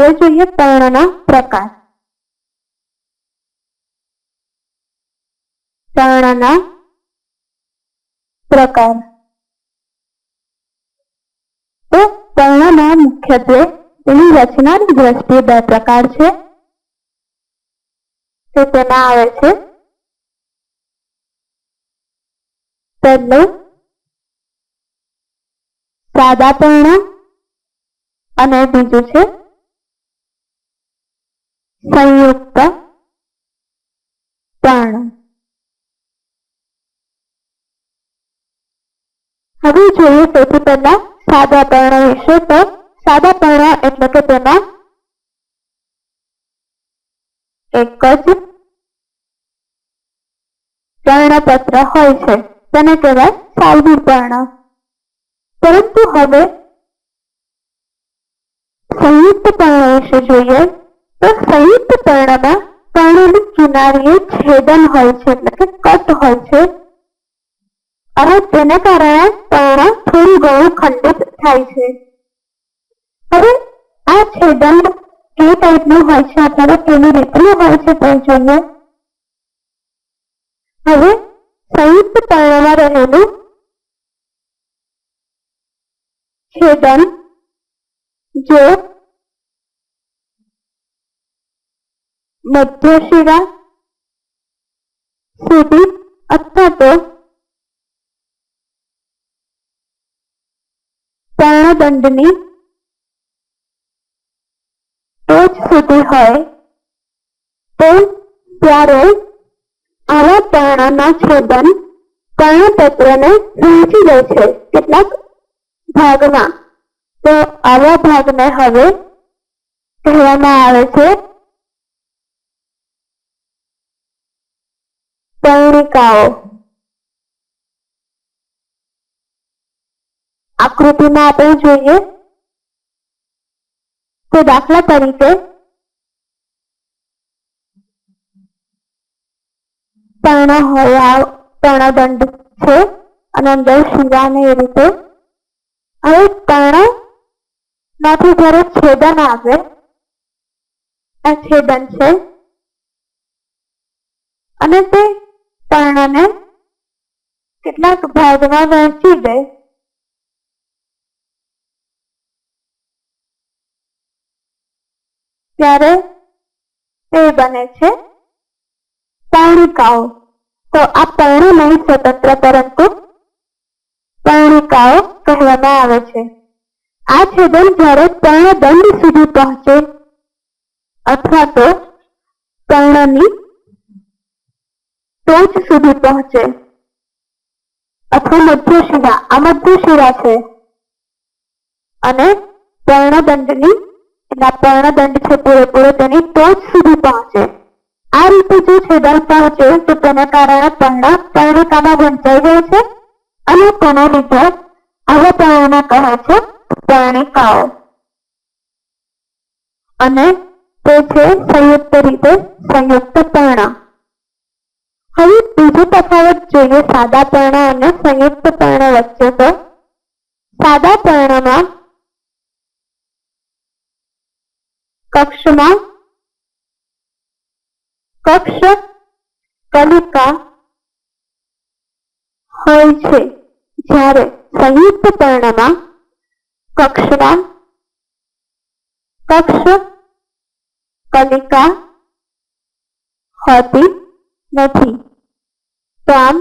હવે જોઈએ પર્ણના પ્રકાર. પર્ણના પ્રકાર. તો પર્ણના મુખ્યત્વે તેની રચનાની દ્રષ્ટિએ બે પ્રકાર છે. તો તેમાં આવે છે પહેલું સાદા પર્ણ અને બીજું છે સંયુક્ત પર્ણ હવે જોઈએ સૌથી પહેલા સાદા પર્ણ વિશે તો સાદા પર્ણ એટલે કે તેમાં એક જ પર્ણપત્ર હોય છે, તેને કહેવાય સાદું પર્ણ. પરંતુ હવે સંયુક્ત પર્ણ વિશે જોઈએ તો સંયુક્ત પર્ણમાં પર્ણની કિનારીએ છેદન હોય છે, એટલે કે કટ હોય છે. અને તેને કારણે પર્ણ થોડું ઘણું ખંડિત થાય છે. હવે આ છેદન કેવી ટાઈપનું હોય છે અત્યારે કેવી રીતનું હોય છે તે જોઈએ. હવે સંયુક્ત પર્ણમાં રહેલું છેદન જો મધ્યશિરા સુધી અથવા તો પર્ણદંડની ટોચ સુધી હોય તો ત્યારે આવા પર્ણના છેદન પર્ણપત્રને વહેંચી દે છે કેટલાક ભાગમાં. તો આવા ભાગને હવે કહેવામાં આવે છે પર્ણિકાઓ આકૃતિમાં આપણે જોઈએ તો દાખલા તરીકે પર્ણ હોય પર્ણદંડ છે અને અંદર શિરાને એ રીતે હવે પર્ણમાંથી જ્યારે છેદન આવે, આ છેદન છે અને તે પર્ણને કેટલાક ભાગમાં વહેંચી દે. ત્યારે તે બને છે પર્ણિકાઓ તો આ પર્ણ નહીં સ્વતંત્ર, પરંતુ પર્ણિકાઓ કહેવામાં આવે છે. આ છેદન જ્યારે પર્ણદંડ સુધી પહોંચે, અથવા તો પર્ણની ટોચ સુધી પહોંચે. અથવા મધ્યશિરા, આ મધ્યશિરા છે. અને પર્ણદંડની એટલે પર્ણદંડ છે પૂરેપૂરો, તેની ટોચ સુધી પહોંચે. આ રીતે જો છેદન પહોંચે, તો તેના કારણે પર્ણ, પર્ણિકામાં વંચાઈ જાય છે અને તેના લીધે આવા પર્ણને કહે છે પર્ણિકાઓ. અને તે છે સંયુક્ત રીતે સંયુક્ત પર્ણ. હવે બીજો તફાવત જોઈએ સાદા પર્ણ અને સંયુક્ત પર્ણ વચ્ચે તો સાદા પર્ણમાં કક્ષમાં કક્ષ કલિકા હોય છે. જ્યારે સંયુક્ત પર્ણમાં કક્ષમાં કક્ષ કલિકા હોતી નથી. તો આમ,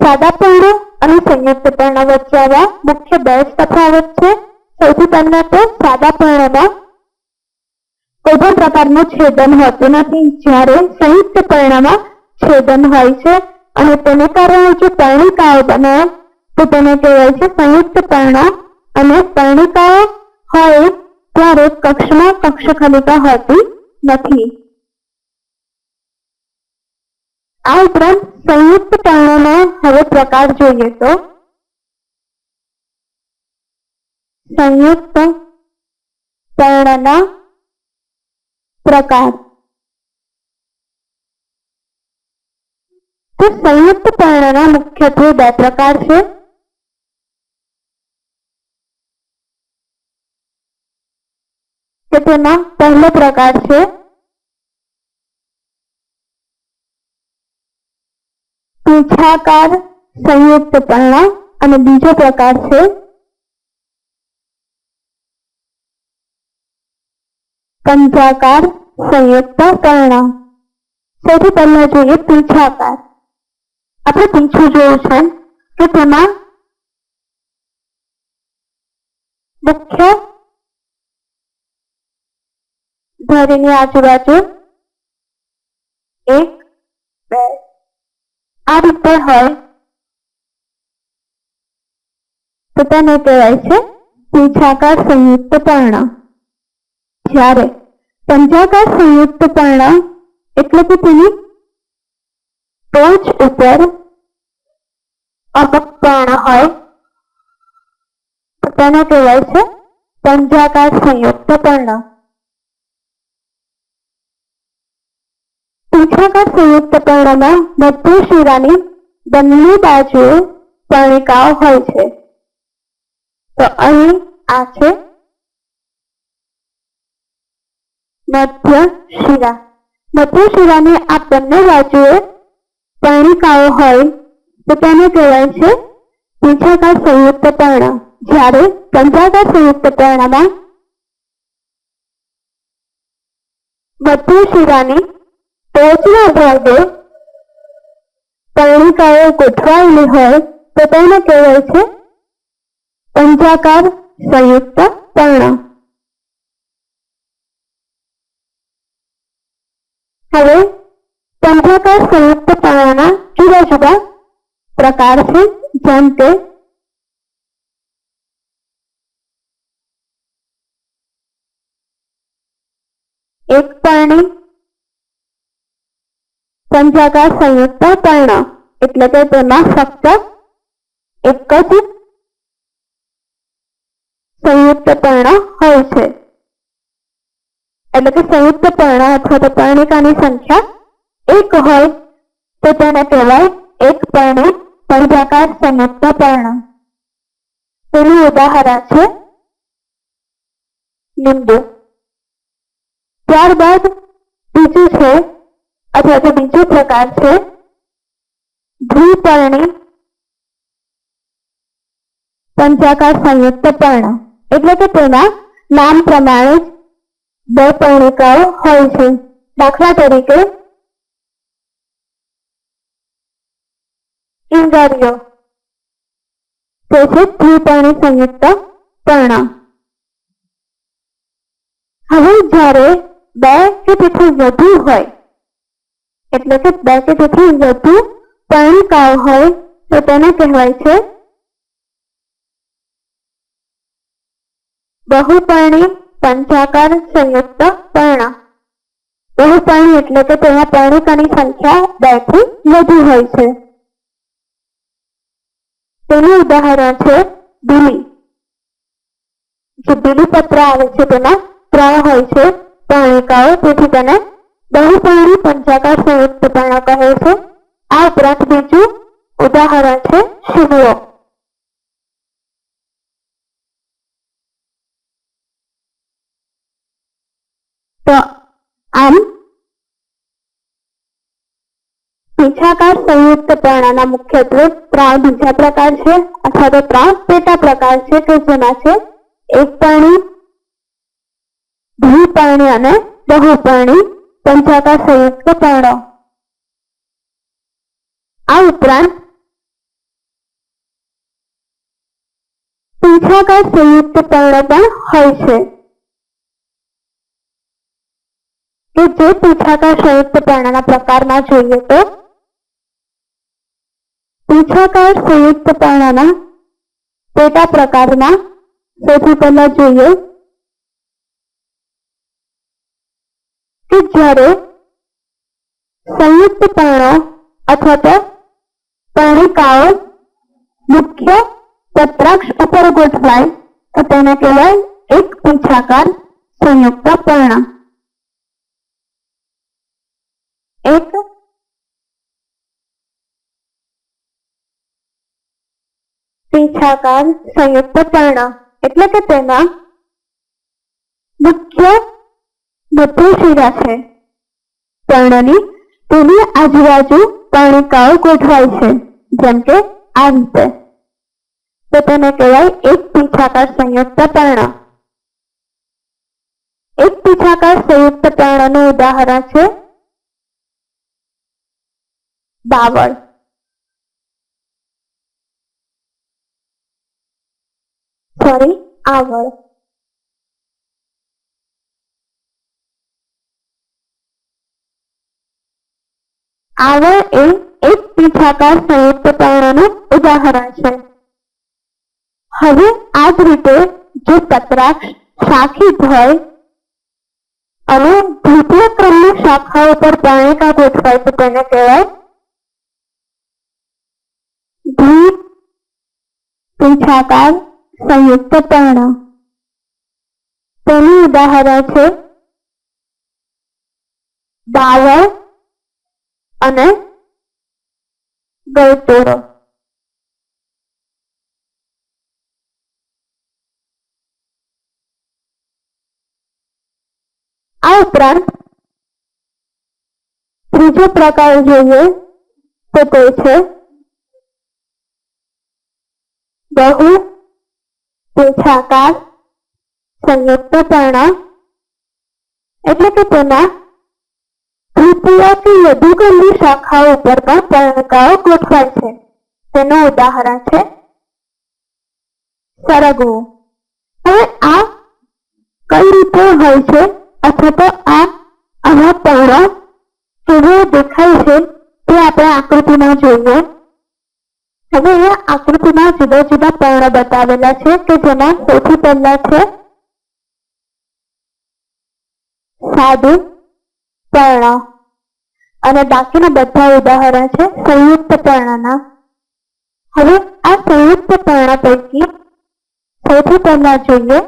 સાદા અને સંયુક્ત વચ્ચે આવા મુખ્ય બે જ તફાવત છે. સૌથી પહેલા તો સાદા કોઈ પણ પ્રકારનું છેદન હોતું નથી. જ્યારે સંયુક્ત પર્ણમાં છેદન હોય છે અને તેને કારણે જો પર્ણિકાઓ બને, તો તેને કહેવાય છે સંયુક્ત પર્ણ અને પર્ણિકાઓ હોય ત્યારે કક્ષમાં કક્ષ ખલિકા હોતી નથી. આ ઉપરાંત સંયુક્ત પર્ણનો હવે પ્રકાર જોઈએ તો સંયુક્ત પર્ણના પ્રકાર. તો સંયુક્ત પર્ણના મુખ્યત્વે બે પ્રકાર છે. કે તેમાં પહેલો પ્રકાર છે પીછાકાર સંયુક્ત પર્ણ અને બીજો પ્રકાર છે પંચાકાર સંયુક્ત પર્ણ સૌથી પહેલા જોઈએ પીછાકાર આપણે પીછું જોયું છે કે તેમાં મુખ્ય ધરીની આજુબાજુ એક રીતે હોય. તો તેને કહેવાય છે પીછાકાર સંયુક્ત પર્ણ જ્યારે પંજાકાર સંયુક્ત પર્ણ એટલે કે તેની ટોચ ઉપર અમુક પર્ણ હોય, તો તેને કહેવાય છે પંજાકાર સંયુક્ત પર્ણ પીછાકાર સંયુક્ત પર્ણમાં મધ્ય શિરાની બંને બાજુએ પર્ણિકાઓ હોય છે. તો અહીં આ છે મધ્ય શિરા. મધ્ય શિરાની આ બંને બાજુએ પર્ણિકાઓ હોય, તો તેને કહેવાય છે પીછાકાર સંયુક્ત પર્ણ જ્યારે પંચાકાર સંયુક્ત પર્ણમાં મધ્ય શિરાની ટોચના ભાગે કર્ણિકાઓ ગોઠવાયેલી હોય તો તેને કહેવાય છે પંચાકાર સંયુક્ત પર્ણ હવે પંચાકાર સંયુક્ત પર્ણના જુદા જુદા પ્રકાર છે, જેમ કે એક પર્ણી પંચાકાર સંયુક્ત પર્ણ એટલે કે તેમાં ફક્ત એક જ સંયુક્ત પર્ણ હોય છે. એટલે કે સંયુક્ત પર્ણ અથવા તો પર્ણિકાની સંખ્યા એક હોય તો તેને કહેવાય એક પર્ણ પંચાકાર સંયુક્ત પર્ણ. તેનું ઉદાહરણ છે લીંબુ. ત્યારબાદ બીજું છે અથવા તો પ્રકાર છે. દ્વિપર્ણી પંચાકાર સંયુક્ત પર્ણ. એટલે કે તેના નામ પ્રમાણે બે પર્ણિકાઓ હોય છે. દાખલા તરીકે ઇન્દ્રિયો સંયુક્ત પર્ણ. હવે જ્યારે બે કે તેથી વધુ હોય એટલે કે બે કે તેથી વધુ પર્ણિકાઓ હોય તો તેને કહેવાય છે બહુપર્ણી પંચાકાર સંયુક્ત પર્ણ. બહુપર્ણી એટલે કે તેમાં પર્ણિકાની સંખ્યા બેથી વધુ હોય છે. તેનું ઉદાહરણ છે બિલી. જે બીલીપત્ર આવે છે તેમાં ત્રણ હોય છે પર્ણિકાઓ, તેથી તેને બહુપર્ણી પંચાકાર સંયુક્ત પર્ણ કહે છે. આ ઉપરાંત બીજું ઉદાહરણ છે તો આમ પીછાકાર સંયુક્ત પ્રાણાના મુખ્યત્વે ત્રણ બીજા પ્રકાર છે અથવા તો ત્રણ પેટા પ્રકાર છે કે જેમાં છે એક પર્ણી દ્વિપર્ણી અને બહુપર્ણી પંચાકાર સંયુક્ત પર્ણો આ ઉપરાંત પીછાકાર સંયુક્ત પર્ણ પણ હોય છે કે જે પીછાકાર સંયુક્ત પર્ણના પ્રકારમાં જોઈએ તો પીછાકાર સંયુક્ત પર્ણના પેટા પ્રકારમાં સૌથી પહેલા જોઈએ કે જ્યારે સંયુક્ત પર્ણો અથવા તો પર્ણિકાઓ મુખ્ય પત્રાક્ષ ઉપર ગોઠવાય તો તેને કહેવાય એક પીછાકાર સંયુક્ત પર્ણ એક પીછાકાર સંયુક્ત પર્ણ એટલે કે તેના મુખ્ય મધ્યશિરા છે. પર્ણની તેની આજુબાજુ પર્ણિકાઓ ગોઠવાય છે, જેમ કે આ રીતે. તો તેને કહેવાય એક પીછાકાર સંયુક્ત પર્ણ. એક પીછાકાર સંયુક્ત પર્ણનું ઉદાહરણ છે બાવળ. સોરી, આવળ. આવળ એ એક પીઠાકાર સંયુક્ત પર્ણનું ઉદાહરણ છે. હવે આ જ રીતે જો પત્રાક્ષ શાખિત હોય અને દ્વિતીય ક્રમની શાખાઓ પર પર્ણિકા ગોઠવાય તો તેને કહેવાય પીઠાકાર સંયુક્ત પર્ણ તેનું ઉદાહરણ છે દાવર અને ગળતોડો આ ઉપરાંત ત્રીજો પ્રકાર જોઈએ તો તે છે બહુ પેછાકાર સંયુક્ત પર્ણ એટલે કે તેના કે વધુ ગંભીર ઉપર પણ પર્ણિકાઓ ગોઠવાય છે. તેનું ઉદાહરણ છે સરગવો. હવે આ કઈ રીતે હોય છે અથવા તો આ આવા પર્ણ કેવો દેખાય છે તે આપણે આકૃતિમાં જોઈએ. હવે અહીંયા આકૃતિમાં જુદા જુદા પર્ણ બતાવેલા છે કે જેમાં સૌથી પહેલા છે સાદું પર્ણ. અને બાકીના બધા ઉદાહરણ છે સંયુક્ત પર્ણના હવે આ સંયુક્ત પર્ણ પૈકી સૌથી પહેલા જોઈએ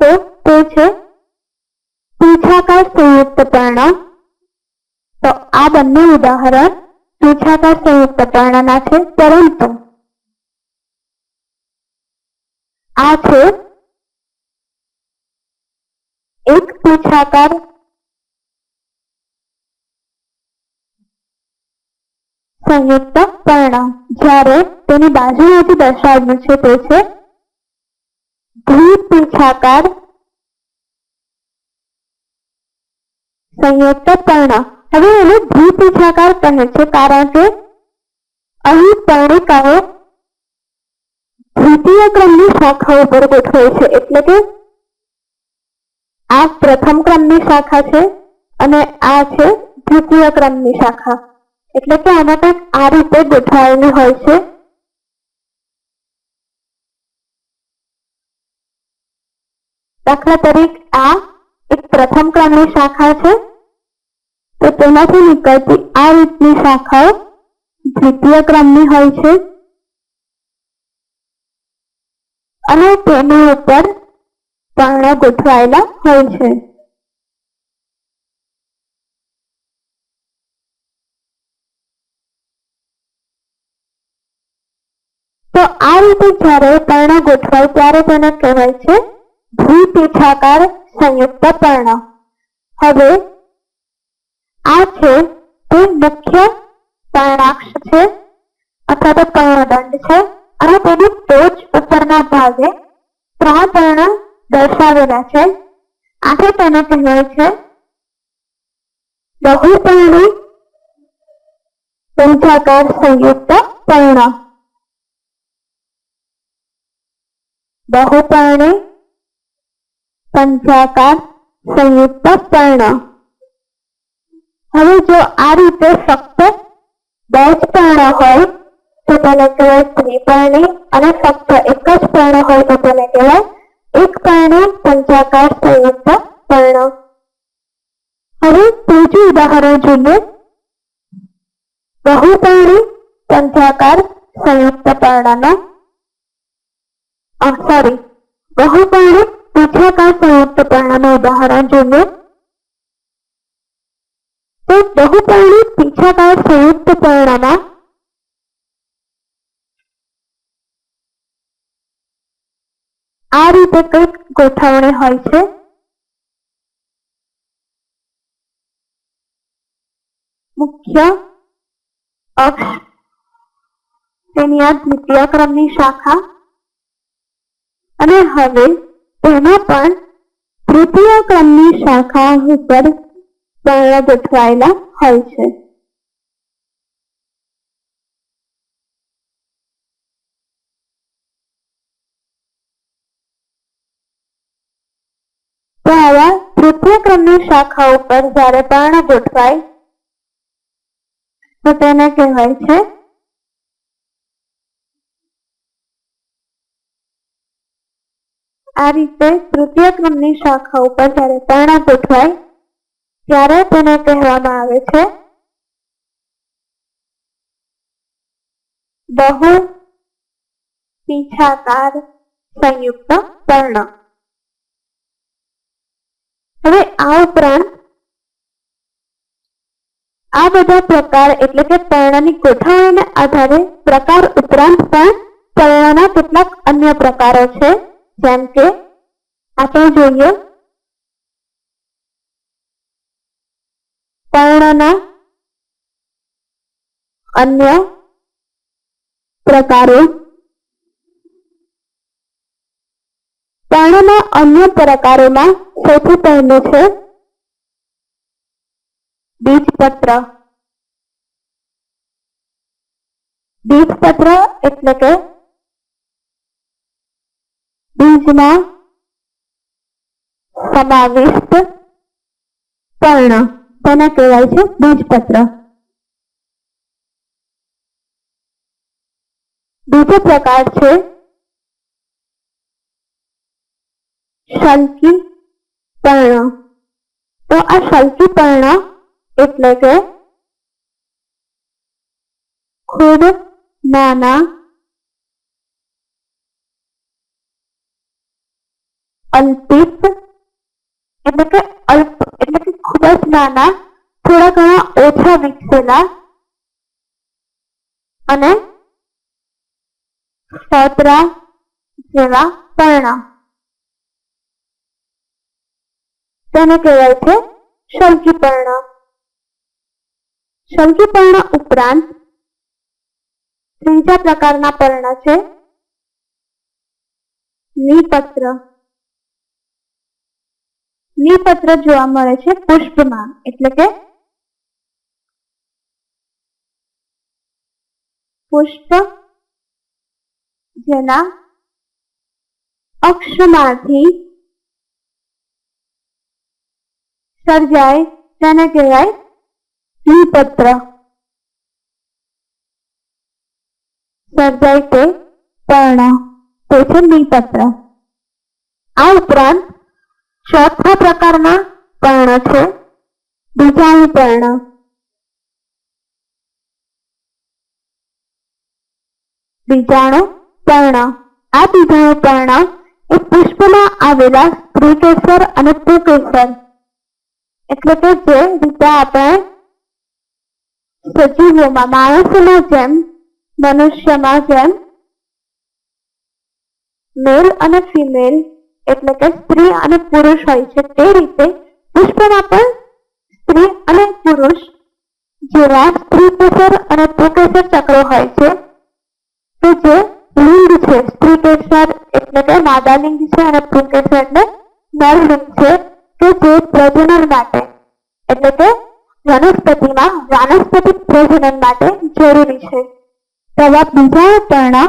તો તે છે પીછાકાર સંયુક્ત પર્ણ તો આ બંને ઉદાહરણ પીછાકાર સંયુક્ત પર્ણના છે, પરંતુ આ છે એક પીછાકાર સંયુક્ત પર્ણ જ્યારે તેની બાજુમાં જે દર્શાવ્યું છે તે છે. દ્વિપીછાકાર સંયુક્ત પર્ણ હવે એને દ્વિપીછાકાર કહે છે કારણ કે અહીં પર્ણિકાઓ દ્વિતીય ક્રમની શાખા ઉપર ગોઠવાય છે. એટલે કે આ પ્રથમ ક્રમની શાખા છે અને આ છે દ્વિતીય ક્રમની શાખા. એટલે કે આમાં કંઈક આ રીતે ગોઠવાયેલી હોય છે. દાખલા તરીકે આ એક પ્રથમ ક્રમની શાખા છે. તો તેમાંથી નીકળતી આ રીતની શાખાઓ દ્વિતીય ક્રમની હોય છે. અને તેની ઉપર પર્ણ ગોઠવાયેલા હોય છે. તો આ રીતે જ્યારે પર્ણ ગોઠવાય ત્યારે તેને કહેવાય છે ભૂપીઠાકાર સંયુક્ત પર્ણ. હવે આ છે તે મુખ્ય પર્ણાક્ષ છે અથવા તો પર્ણદંડ છે અને તેની ટોચ ઉપરના ભાગે ત્રણ પર્ણ દર્શાવેલા છે તેને કહેવાય છે. બહુપર્ણી પંચાકાર સંયુક્ત પર્ણ. બહુપર્ણી સંખ્યાકાર સંયુક્ત પર્ણ. હવે જો આ રીતે ફક્ત બે જ પર્ણ હોય, તો તેને કહેવાય ત્રિપર્ણી અને ફક્ત એક જ પર્ણ હોય તો તેને કહેવાય પર્ણી પંચાકાર સંયુક્ત પર્ણ હવે ત્રીજું ઉદાહરણ જોઈએ. બહુપર્ણી પંચાકાર સંયુક્ત પર્ણનો સોરી બહુપર્ણી પંચાકાર સંયુક્ત પર્ણનું ઉદાહરણ જોઈએ. તો બહુપર્ણી પીછાકાર સંયુક્ત પર્ણમાં આ રીતે કંઈક ગોઠવણી હોય છે. મુખ્ય અક્ષ, તેની આ દ્વિતીય ક્રમની શાખા. અને હવે તેમાં પણ તૃતીય ક્રમની શાખા ઉપર પર્ણ ગોઠવાયેલા હોય છે. તો આવા તૃતીય ક્રમની શાખા ઉપર જ્યારે પર્ણ ગોઠવાય, તો તેને કહેવાય છે આ રીતે તૃતીય ક્રમની શાખા ઉપર જ્યારે પર્ણ ગોઠવાય, ત્યારે તેને કહેવામાં આવે છે બહુ પીછાકાર સંયુક્ત પર્ણ હવે આ ઉપરાંત આ બધા પ્રકાર એટલે કે પર્ણની ગોઠવણીને આધારે પ્રકાર ઉપરાંત પણ પર્ણના કેટલાક અન્ય પ્રકારો છે. જેમ કે આપણે જોઈએ પર્ણના અન્ય પ્રકારો. પર્ણના અન્ય પ્રકારોમાં સૌથી પહેલું છે બીજપત્ર બીજપત્ર એટલે કે બીજમાં સમાવિષ્ટ પર્ણ તેને કહેવાય છે બીજપત્ર બીજો પ્રકાર છે શલ્કી પર્ણ. તો આ શલ્કી પર્ણ એટલે કે ખૂબ નાના અલ્પિત, એટલે કે અલ્પ, એટલે કે ખૂબ જ નાના, થોડા ઘણા ઓછા વિકસેલા અને સતરા જેવા પર્ણ. તેને કહેવાય છે શલ્કીપર્ણ શલ્કીપર્ણ ઉપરાંત ત્રીજા પ્રકારના પર્ણ છે નિપત્ર. નિપત્ર જોવા મળે છે પુષ્પમાં, એટલે કે પુષ્પ જેના અક્ષમાંથી સર્જાય તેને કહેવાય દ્વિપત્ર. સર્જાય તે પર્ણ, તે છે દ્વિપત્ર. આ ઉપરાંત ચોથા પ્રકારના પર્ણ છે બીજાણુ પર્ણ. બીજાણુ પર્ણ. આ બીજાણુ પર્ણ એ પુષ્પમાં આવેલા સ્ત્રીકેસર અને પુકેસર એટલે કે જે રીતે આપણે સજીવોમાં માણસોમાં જેમ, મનુષ્યમાં જેમ મેલ અને ફિમેલ એટલે કે સ્ત્રી અને પુરુષ હોય છે, તે રીતે પુષ્પમાં પણ સ્ત્રી અને પુરુષ જેવા સ્ત્રી કેસર અને પુકેસર ચક્રો હોય છે, કે જે લિંગ છે. સ્ત્રી કેસર એટલે કે માદા લિંગ છે અને પુકેસર એટલે નર લિંગ છે. પ્રજનન માટે. એટલે કે વનસ્પતિમાં વાનસ્પતિક પ્રજનન માટે જરૂરી છે. તેવા બીજા પર્ણ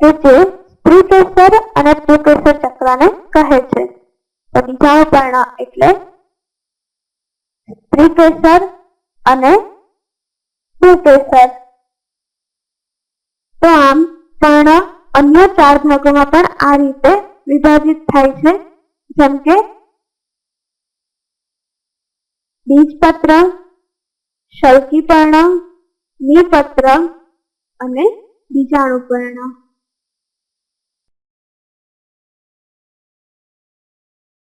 કે જે સ્ત્રીકેસર અને પુકેસર ચક્રને કહે છે. તો બીજા પર્ણ એટલે સ્ત્રીકેસર અને પુકેસર તો આમ પર્ણ અન્ય ચાર ભાગોમાં પણ આ રીતે વિભાજિત થાય છે. જેમ કે બીજપત્ર શલ્કીપર્ણ નિપત્ર અને બીજાણુપર્ણ.